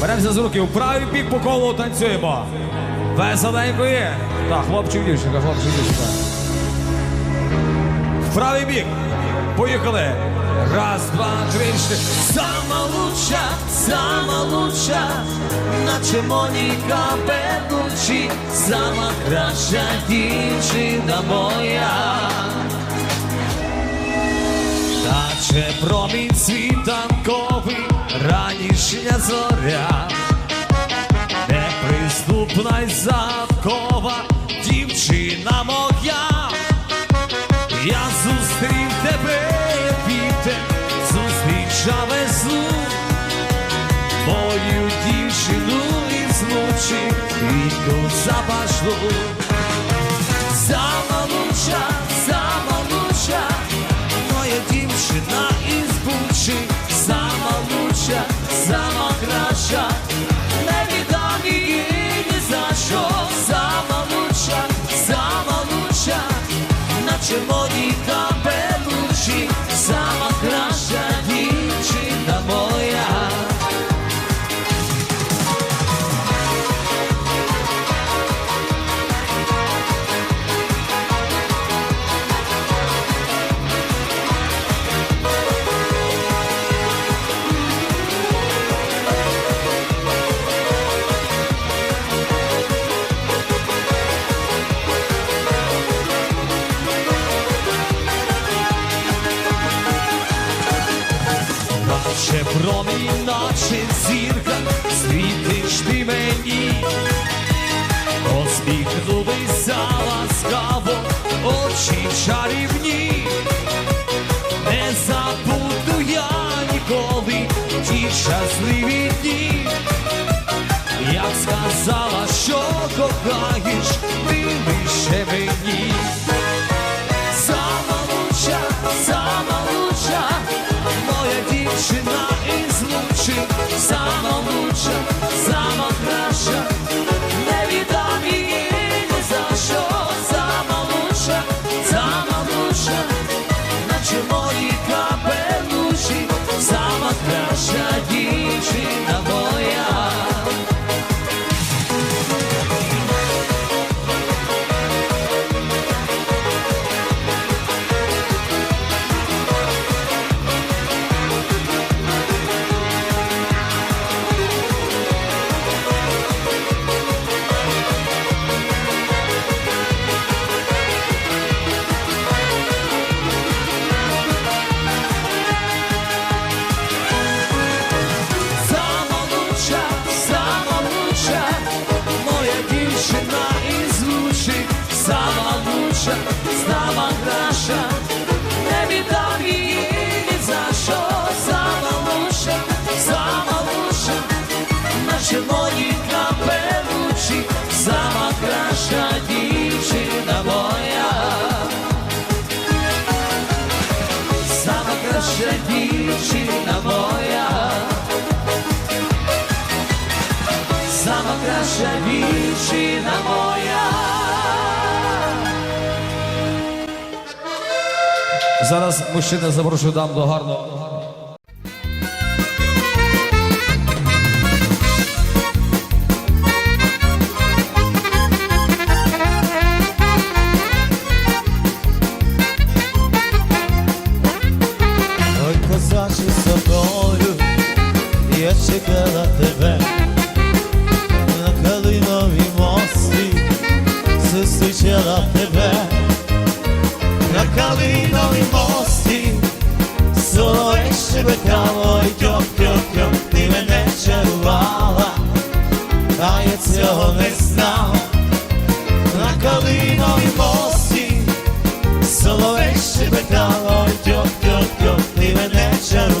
Беремося з руки, в правий бік по колу танцюємо. Веселенько є. Так, хлопчик, дівчинка, хлопчик, дівчинка. В правий бік. Поїхали. Раз, два, три, чотири. Сама лучша, сама лучша, наче Моніка Белучі, сама краща дівчина моя. Наче промінь світанковий, ранішня зоря, неприступна й загадкова дівчина моя. Я зустрів тебе, вітер, зустрічав весну, мою дівчину із ночі, рідку запашну. Сама лучша, сама промінь, наче зірка, світиш ти мені, посміхнулися ласкаво, очі чарівні, не забуду я ніколи ті щасливі дні, як сказала, що кохаєш, ти лише мені. Сама краща дівчина моя. Зараз мужчина запрошую дам до гарного. Ой, козаче собою, я чекала тебе зустрічала тебе. На калиновій мості, соловей тьох, тьох, тьох, ти мене чарувала, а я цього не знав. На калиновій мості. Соловей щебетало, тьох, тьох, тьох, ти мене чарувала,